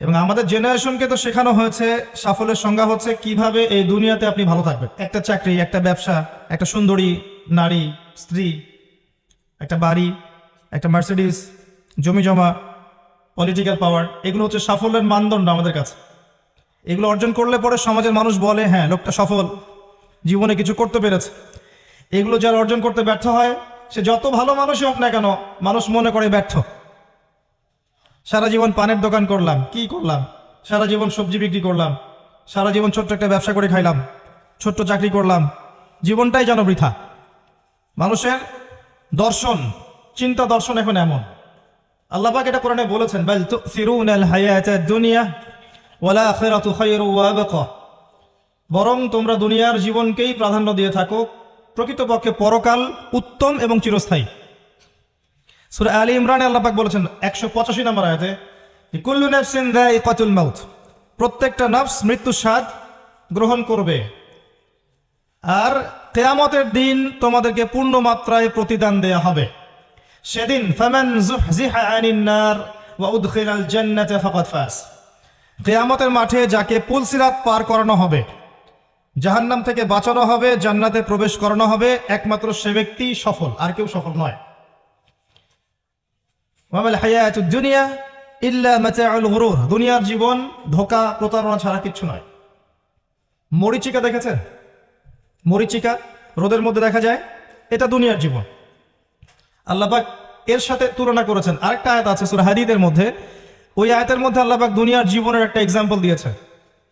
এবং আমাদের জেনারেশনকে তো শেখানো হয়েছে, সাফল্যের সংজ্ঞা হচ্ছে কীভাবে এই দুনিয়াতে আপনি ভালো থাকবেন। একটা চাকরি, একটা ব্যবসা, একটা সুন্দরী নারী, স্ত্রী, একটা বাড়ি, একটা মার্সিডিস জমি জমা পলিটিক্যাল পাওয়ার এগুলো হচ্ছে সাফল্যের মানদণ্ড আমাদের কাছে। এগুলো অর্জন করলে পরে সমাজের মানুষ বলে হ্যাঁ লোকটা সফল, জীবনে কিছু করতে পেরেছে। এগুলো যারা অর্জন করতে ব্যর্থ হয়, সে যত ভালো মানুষই হোক না কেন, মানুষ মনে করে ব্যর্থ। সারা জীবন পানের দোকান করলাম। কি করলাম? সারা জীবন সবজি বিক্রি করলাম। সারা জীবন ছোট্ট একটা ব্যবসা করে খাইলাম। ছোট্ট চাকরি করলাম। জীবনটাই যেন বৃথা। মানুষের দর্শন, চিন্তা দর্শন এখন এমন। আল্লাপাক এটা কোরআনে বলেছেন, বাল তুসিরুন আল হায়াত দুনিয়া ওয়ালা আখিরাতু খায়রু ওয়া আবকা। বরং তোমরা দুনিয়ার জীবনকেই প্রাধান্য দিয়ে থাকো, প্রকৃতপক্ষে পরকাল উত্তম এবং চিরস্থায়ী। সুরা আলী ইমরান আল্লাপাক বলেছেন, একশো পঁচাশি নম্বর আয়াতে কুল্লু নাফসিন যায়িকাতুল মাউত, প্রত্যেকটা নফস মৃত্যু স্বাদ গ্রহণ করবে। আর কেয়ামতের দিন তোমাদেরকে পূর্ণ মাত্রায় প্রতিদান দেয়া হবে। সেদিন কেয়ামতের মাঠে যাকে পুলসিরাত পার করানো হবে, জাহান্নাম থেকে বাঁচানো হবে, জান্নাতে প্রবেশ করানো হবে, একমাত্র সে ব্যক্তি সফল, আর কেউ সফল নয়। দুনিয়া ইল্লা দুনিয়ার জীবন ধোকা, প্রতারণা ছাড়া কিচ্ছু নয়। মরিচিকা দেখেছেন? মরিচিকা রোদের মধ্যে দেখা যায়, এটা দুনিয়ার জীবন। আল্লাহবাক এর সাথে তুলনা করেছেন। আরেকটা আয়াত আছে সুরা হাদিদের মধ্যে। ওই আয়াতের মধ্যে আল্লাহবাক দুনিয়ার জীবনের একটা এক্সাম্পল দিয়েছে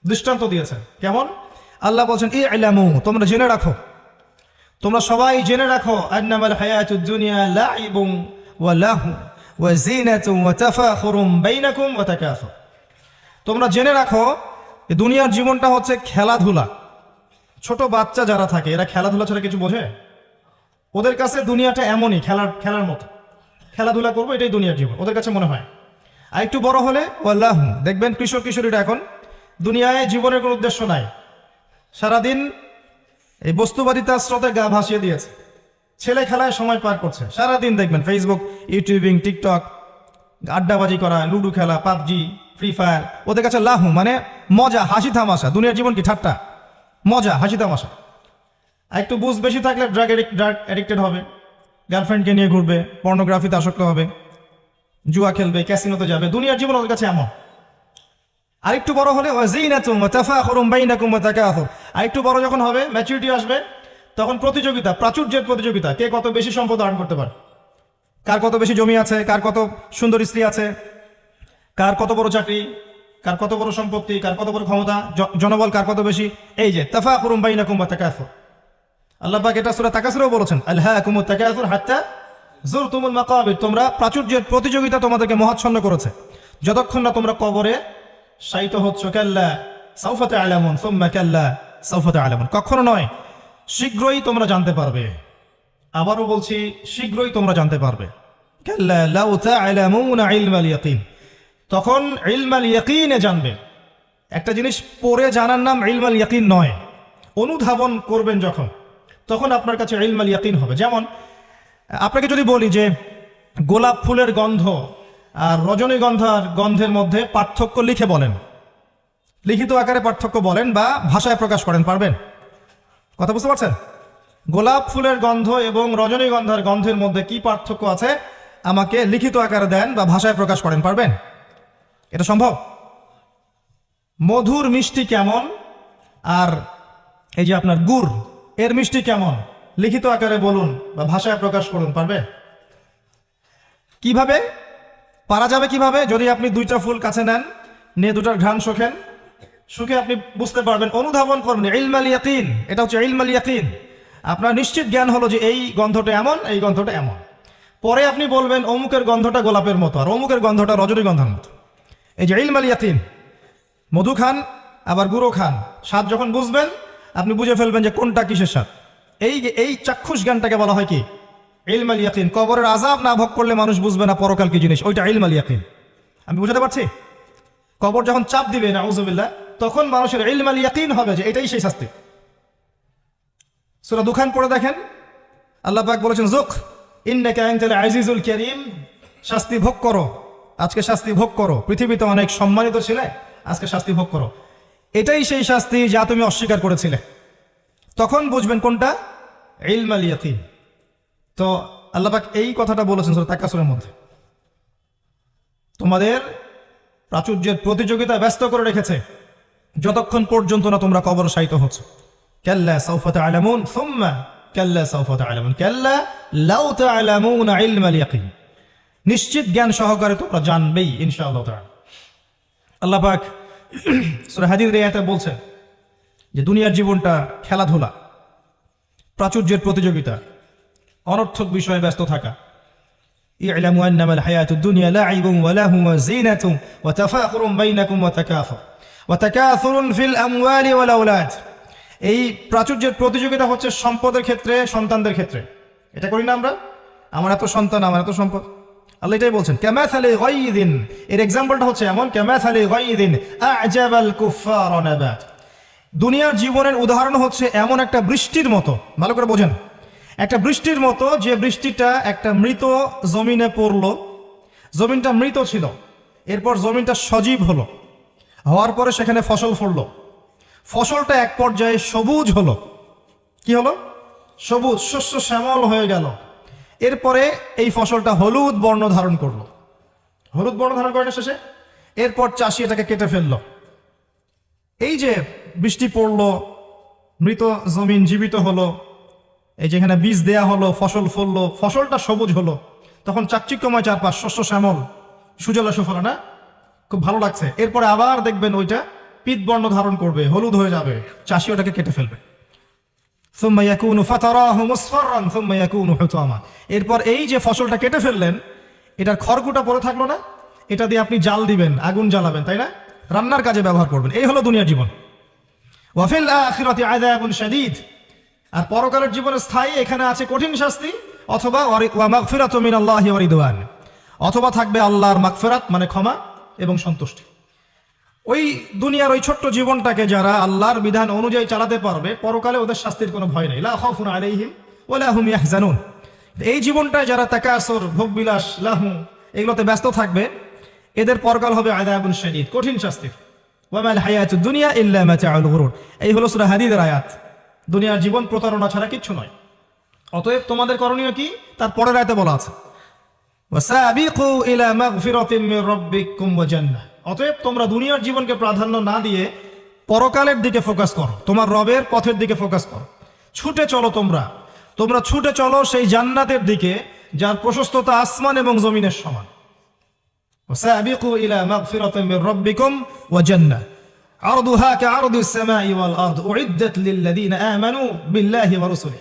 দৃষ্টান্ত দিয়েছে কেমন? আল্লাহ বলছেন ই আলামু তোমরা জেনে রাখো। তোমরা সবাই জেনে রাখো, আন্নামাল হায়াতুদ দুনিয়া লাইবুন ওয়া লাহু তোমরা জেনে রাখো দুনিয়ার জীবনটা হচ্ছে খেলাধুলা। ছোট বাচ্চা যারা থাকে, এরা খেলাধুলা ছাড়া কিছু বোঝে? ওদের কাছে দুনিয়াটা এমনই, খেলার খেলার মতো। খেলাধুলা করব, এটাই দুনিয়ার জীবন, ওদের কাছে মনে হয়। আর একটু বড় হলে, ওয়াল্লাহ, দেখবেন কিশোর কিশোরীরা এখন দুনিয়ায় জীবনের কোনো উদ্দেশ্য নাই। সারাদিন এই বস্তুবাদিতার স্রোতে গা ভাসিয়ে দিয়েছে। ছেলে খেলায় সময় পার করছে। সারাদিন দেখবেন ফেসবুক ইউটিউবিং টিকটক আড্ডাবাজি করা, লুডো খেলা, পাবজি ফ্রি ফায়ার ওদের কাছে লাহু মানে মজা, হাসি তামাশা, দুনিয়ার জীবন কি ঠাট্টা? মজা, হাসি আর একটু বুঝ বেশি থাকলে ড্রাগ ড্রাগ অ্যাডিক্টেড হবে। গার্লফ্রেন্ডকে নিয়ে ঘুরবে পর্নোগ্রাফিতে আসক্ত হবে। জুয়া খেলবে ক্যাসিনোতে যাবে। দুনিয়ার জীবন ওদের কাছে এমন। আরেকটু বড় হলে আরেকটু বড় যখন হবে ম্যাচুরিটি আসবে তখন প্রতিযোগিতা, প্রাচুর্যের প্রতিযোগিতা, কে কত বেশি সম্পদ আর্ন করতে পারে? কার কত বেশি জমি আছে? কার কত সুন্দর স্ত্রী আছে? কার কত বড় চাকরি? কার কত বড় সম্পত্তি? কার কত বড় ক্ষমতা? জনবল কার কত বেশি? এই যে, তাফাখুরুম বাইনাকুম ওয়া তাকাসুর। আল্লাহ পাক এটা সূরা তাকাসুরেও বলেছেন আল্লাহ আলহাকুমুত তাকাসুর হাত্তা জুরতুমুল মাকাবির। তোমরা প্রাচুর্যের প্রতিযোগিতা তোমাদেরকে মহাচ্ছন্ন করেছে। যতক্ষণ না তোমরা কবরে শায়িত হচ্ছ, কাল্লা সাউফাতে আলামুন সুম্মা কাল্লা সাউফাতে আলামুন কখনো নয় শীঘ্রই তোমরা জানতে পারবে। আবারও বলছি, শীঘ্রই তোমরা জানতে পারবে। তখন ইলমাল ইয়াকিনে জানবে। একটা জিনিস পড়ে জানার নাম ইলমাল ইয়াকিন নয়। অনুধাবন করবেন যখন, তখন আপনার কাছে ইলমাল ইয়াকিন হবে। যেমন, আপনাকে যদি বলি যে, গোলাপ ফুলের গন্ধ আর রজনীগন্ধার গন্ধের মধ্যে পার্থক্য লিখে বলেন। লিখিত আকারে পার্থক্য বলেন বা ভাষায় প্রকাশ করেন, পারবেন? কথা বুঝতে পারছেন? গোলাপ ফুলের গন্ধ এবং রজনীগন্ধার গন্ধের মধ্যে কি পার্থক্য আছে? আমাকে লিখিত আকারে দেন বা ভাষায় প্রকাশ করেন, পারবেন? এটা সম্ভব? মধুর মিষ্টি কেমন? আর এই যে আপনার গুড়, এর মিষ্টি কেমন? লিখিত আকারে বলুন বা ভাষায় প্রকাশ করুন, পারবে? কীভাবে? পারা যাবে কীভাবে? যদি আপনি দুইটা ফুল কাছে নেন, নিয়ে দুটার ঘ্রাণ শোখেন শুকে আপনি বুঝতে পারবেন, অনুধাবন করবেন, ইলমাল ইয়াকিন, এটা হচ্ছে ইলমাল ইয়াকিন। আপনার নিশ্চিত জ্ঞান হলো যে এই গন্ধটা এমন, এই গন্ধটা এমন। পরে আপনি বলবেন, অমুকের গন্ধটা গোলাপের মতো, আর অমুকের গন্ধটা রজনীগন্ধার মতো। এই যে ইলমাল ইয়াকিন, মধু খান, আবার গুঁড়ো খান, স্বাদ যখন বুঝবেন, আপনি বুঝে ফেলবেন যে কোনটা কিসের স্বাদ। এই এই চাক্ষুষ জ্ঞানটাকে বলা হয় কি? ইলমাল ইয়াকিন, কবরের আজাব না ভোগ করলে মানুষ বুঝবে না পরকাল কি জিনিস, ওইটা ইলমাল ইয়াকিন। আমি বুঝাতে পারছি? কবর যখন চাপ দিবে না উজুবিল্লাহ তখন মানুষের ইলমাল ইয়াকিন হবে যে এটাই সেই শাস্তি। সুরা দুখান পড়ে দেখেন। আল্লাহ পাক বলেছেন জুক ইন্নাকা আনতাল আজিজুল কারীম। শাস্তি ভোগ করো। আজকে শাস্তি ভোগ করো। পৃথিবীতে অনেক সম্মানিত ছিলে, আজকে শাস্তি ভোগ করো। এটাই সেই শাস্তি যা তুমি অস্বীকার করেছিলে। তখন বুঝবেন কোনটা? ইলমাল ইয়াকিন। তো আল্লাপাক এই কথাটা বলেছেন সুরা তাকাসুরের মধ্যে। তোমাদের প্রাচুর্যের প্রতিযোগিতা ব্যস্ত করে রেখেছে। যতক্ষণ পর্যন্ত না তোমরা কবর সাহিত হচ্ছ কাল্লা সাউফাত আলামুন সুম্মা কাল্লা সাউফাত আলামুন কাল্লা লাউ তাআলামুন ইলমাল ইয়াকিন নিশ্চিত জ্ঞান সহকারে তোমরা জানবেই ইনশাআল্লাহ তাআলা আল্লাহ পাক সূরা হাদিদের আয়াতে বলছেন যে দুনিয়ার জীবনটা খেলাধুলা প্রাচুর্যের প্রতিযোগিতা অনর্থক বিষয়ে ব্যস্ত থাকা اعلموا انما الحياه الدنيا لعب ولهو وزينه وتفاخر بينكم ফিল আমওয়ালি ওয়াল এই প্রাচুর্যের প্রতিযোগিতা হচ্ছে সম্পদের ক্ষেত্রে, সন্তানদের ক্ষেত্রে। এটা করি না আমরা? আমার এত সন্তান, আমার এত সম্পদ। আল্লাহ এটাই বলছেন ক্যামাস আলী গাইদিন এর এক্সাম্পলটা হচ্ছে এমন ক্যামাস আলী গাইদিন আজাবাল কুফার অনাবাদ দুনিয়ার জীবনের উদাহরণ হচ্ছে এমন একটা বৃষ্টির মতো। ভালো করে বোঝেন। একটা বৃষ্টির মতো যে বৃষ্টিটা একটা মৃত জমিনে পড়ল। জমিনটা মৃত ছিল। এরপর জমিনটা সজীব হলো। হওয়ার পরে সেখানে ফসল ফললো ফসলটা এক পর্যায়ে সবুজ হলো। কি হলো? সবুজ, শস্য শ্যামল হয়ে গেল। এরপরে এই ফসলটা হলুদ বর্ণ ধারণ করল। হলুদ বর্ণ ধারণ করে শেষে? এরপর চাষি এটাকে কেটে ফেলল। এই যে বৃষ্টি পড়ল, মৃত জমিন জীবিত হলো, এই যেখানে বীজ দেয়া হলো, ফসল ফললো, ফসলটা সবুজ হলো। তখন চাকচিক্যময় চারপাশ, শস্য শ্যামল, সুজলা সুফলা, না? খুব ভালো লাগছে। এরপরে আবার দেখবেন ওইটা পিত বর্ণ ধারণ করবে, হলুদ হয়ে যাবে। চাষি ওটাকে কেটে ফেলবে। এরপর এই যে ফসলটা কেটে ফেললেন, এটার খড়কুটা পরে থাকল না? এটা দিয়ে আপনি জাল দিবেন, আগুন জ্বালাবেন, তাই না? রান্নার কাজে ব্যবহার করবেন। এই হলো দুনিয়ার জীবন। ওয়াফিল আখিরাতি আযাবুন আর পরকালের জীবনে স্থায়ী এখানে আছে কঠিন শাস্তি, অথবা অথবা থাকবে আল্লাহর মাকফেরাত মানে ক্ষমা। এবং সন্তুষ্টি। ওই দুনিয়ার ওই ছোট্ট জীবনটাকে যারা আল্লাহর বিধান অনুযায়ী চালাতে পারবে, পরকালে ওদের শাস্তির কোনো ভয় নেই। লা খাউফুন আলাইহিম ওয়া হুম ইয়াহজানুন। এই জীবনটায় যারা তাকাসুর, ভোগবিলাস, লাহু এগুলোতে ব্যস্ত থাকবে, এদের পরকাল হবে আযাবুন শাদীদ, কঠিন শাস্তির। দুনিয়া এই হলো সূরা হাদীদের আয়াত। দুনিয়ার জীবন প্রতারণা ছাড়া কিচ্ছু নয়। অতএব তোমাদের করণীয় কি? তার পরের আয়াতে বলা আছে। অতএব তোমরা দুনিয়ার জীবনকে প্রাধান্য না দিয়ে পরকালের দিকে ফোকাস করো তোমার রবের পথের দিকে ফোকাস করো ছুটে চলো তোমরা তোমরা ছুটে চলো সেই জান্নাতের দিকে যার প্রশস্ততা আসমান এবং জমিনের সমান وسابقوا إلى مغفرة من ربكم وجنة عرضها كعرض السماء والأرض أعدت للذين آمنوا بالله ورسله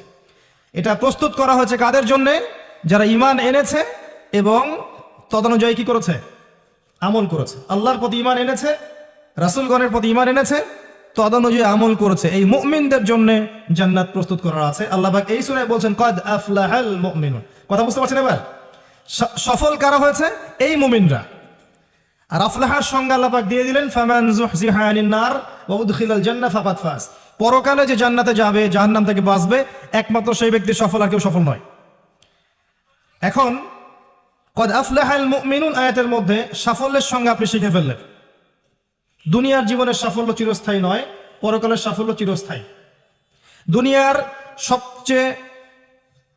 এটা প্রস্তুত করা হয়েছে কাদের জন্য যারা ইমান এনেছে এবং তদনুযায়ী কি করেছে? আমল করেছে। আল্লাহর প্রতি ইমান এনেছে, রাসুলগণের প্রতি ইমান এনেছে, তদনুযায়ী আমল করেছে। এই মুমিনদের জন্য জান্নাত প্রস্তুত করা আছে। আল্লাহ এই সুরায় বলছেন, কদ আফলাহাল মুমিনুন। কথা বুঝতে পারছেন এবার? সফল কারা হয়েছে? এই মুমিনরা। আর আফলাহার সঙ্গে আল্লাহ দিয়ে দিলেন, ফামান যুহজিহা আনিন নার ওয়া উদখিলাল জান্নাহ ফাজ। পরকালে যে জান্নাতে যাবে, জাহান্নাম থেকে বাঁচবে, একমাত্র সেই ব্যক্তি সফল আর কেউ সফল নয়। এখন কদ আফলাহাল মুমিনুন আয়াতের মধ্যে সাফল্যের সঙ্গে আপনি শিখে ফেললেন। দুনিয়ার জীবনের সাফল্য চিরস্থায়ী নয়, পরকালের সাফল্য চিরস্থায়ী। দুনিয়ার সবচেয়ে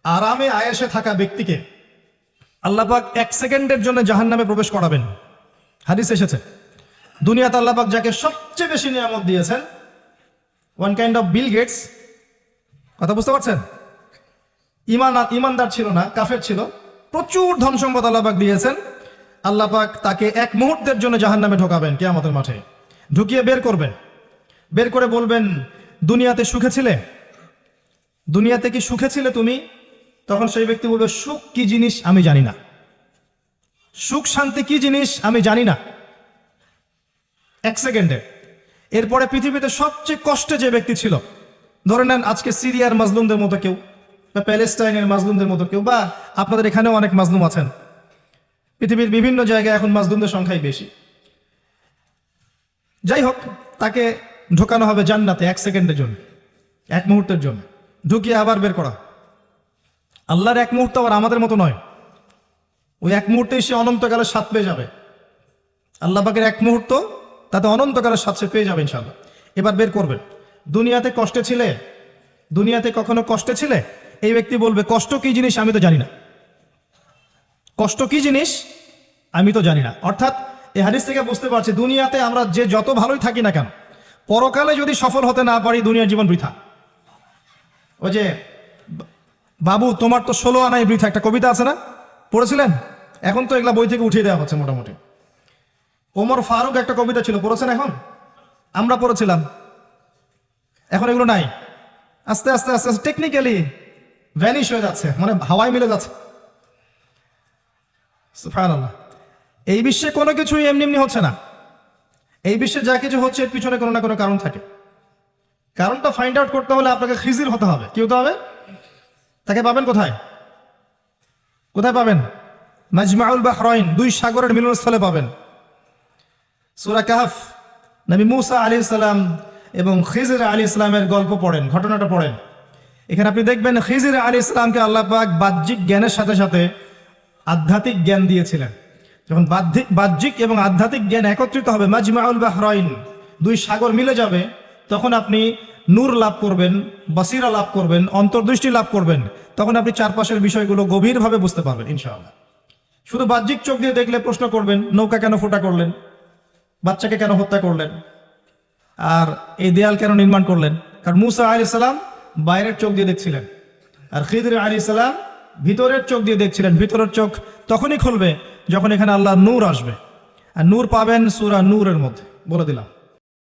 আরামে আয়েসে থাকা ব্যক্তিকে আল্লাপাক এক সেকেন্ডের জন্য জাহান্নামে প্রবেশ করাবেন। হাদিস এসেছে। দুনিয়াতে আল্লাপাক যাকে সবচেয়ে বেশি নিয়ামত দিয়েছেন one kind of Bill Gates কথা বুঝতে পারছেন? ইমান, ইমানদার ছিল না, কাফের ছিল। প্রচুর ধন সম্পদ আল্লাপাক দিয়েছেন। আল্লাপাক তাকে এক মুহূর্তের জন্য জাহান নামে ঢোকাবেন কে আমাদের মাঠে। ঢুকিয়ে বের করবেন। বের করে বলবেন, দুনিয়াতে সুখে ছিলে? দুনিয়াতে কি সুখে ছিলে তুমি? তখন সেই ব্যক্তি বলবে, সুখ কি জিনিস আমি জানি না। সুখ শান্তি কি জিনিস আমি জানি না। এক সেকেন্ডে। এরপরে পৃথিবীতে সবচেয়ে কষ্টে যে ব্যক্তি ছিল, ধরে নেন আজকে সিরিয়ার মাজলুমদের মতো কেউ। বা প্যালেস্টাইনের মাজলুমদের মতো কেউ, বা আপনাদের এখানেও অনেক মাজলুম আছেন। পৃথিবীর বিভিন্ন জায়গায় এখন মাজলুমদের সংখ্যাই বেশি। যাই হোক, তাকে ঢোকানো হবে জান্নাতে এক সেকেন্ডের জন্য, এক মুহূর্তের জন্য। ঢুকিয়ে আবার বের করা। আল্লাহর এক মুহূর্ত আবার আমাদের মতো নয়। ওই এক মুহূর্তে সে অনন্তকালে সাত পেয়ে যাবে। আল্লাহ পাকের এক মুহূর্ত, তাতে অনন্তকালের সাথে পেয়ে যাবে ইনশাল্লাহ এবার বের করবেন। দুনিয়াতে কষ্টে ছিলে? দুনিয়াতে কখনো কষ্টে ছিলে? এই ব্যক্তি বলবে, কষ্ট কি জিনিস আমি তো জানি না। কষ্ট কি জিনিস আমি তো জানি না। অর্থাৎ এই হাদিস থেকে বুঝতে পারছি, দুনিয়াতে আমরা যে যত ভালোই থাকি না কেন, পরকালে যদি সফল হতে না পারি, দুনিয়ার জীবন বৃথা। ওই যে, বাবু, তোমার তো ষোলো আনাই বৃথা, একটা কবিতা আছে না? পড়েছিলেন? এখন তো এগুলা বই থেকে উঠিয়ে দেওয়া হচ্ছে মোটামুটি। ওমর ফারুক একটা কবিতা ছিল, পড়েছেন এখন? আমরা পড়েছিলাম। এখন এগুলো নাই। আস্তে আস্তে আস্তে আস্তে টেকনিক্যালি ভ্যানিশ হয়ে যাচ্ছে মানে হাওয়ায় মিলে যাচ্ছে। এই বিশ্বে কোনো কিছুই এমনি এমনি হচ্ছে না। এই বিশ্বে যা কিছু হচ্ছে, এর পিছনে কোনো না কোনো কারণ থাকে। কারণটা ফাইন্ড আউট করতে হলে আপনাকে খিজির হতে হবে। কি হতে হবে? তাকে পাবেন কোথায়? কোথায় পাবেন? মাজমাউল বাহরাইন, দুই সাগরের মিলনস্থলে পাবেন। সূরা কাহফ, নবী মুসা আলী সালাম এবং খিজির আলী ইসলামের গল্প পড়েন, ঘটনাটা পড়েন। এখানে আপনি দেখবেন খিজির আলী ইসলামকে আল্লাহ পাক বাহ্যিক জ্ঞানের সাথে সাথে আধ্যাত্মিক জ্ঞান দিয়েছিলেন। যখন বাহ্যিক বাহ্যিক এবং আধ্যাত্মিক জ্ঞান একত্রিত হবে, মাজমাউল বাহরাইন, দুই সাগর মিলে যাবে, তখন আপনি নূর লাভ করবেন, বাসিরা লাভ করবেন, অন্তর্দৃষ্টি লাভ করবেন, তখন আপনি চারপাশের বিষয়গুলো গভীরভাবে বুঝতে পারবেন, ইনশাআল্লাহ। শুধু বাহ্যিক চোখ দিয়ে দেখলে প্রশ্ন করবেন, নৌকা কেন ফোটা করলেন? বাচ্চাকে কেন হত্যা করলেন? আর এই দেয়াল কেন নির্মাণ করলেন? কারণ মুসা আলি সালাম বাইরের চোখ দিয়ে দেখছিলেন। আর খিদর আলী সালাম ভিতরের চোখ দিয়ে দেখছিলেন। ভিতরের চোখ তখনই খুলবে যখন এখানে আল্লাহ নূর আসবে। আর নূর পাবেন সুরা নূরের মধ্যে। বলে দিলাম।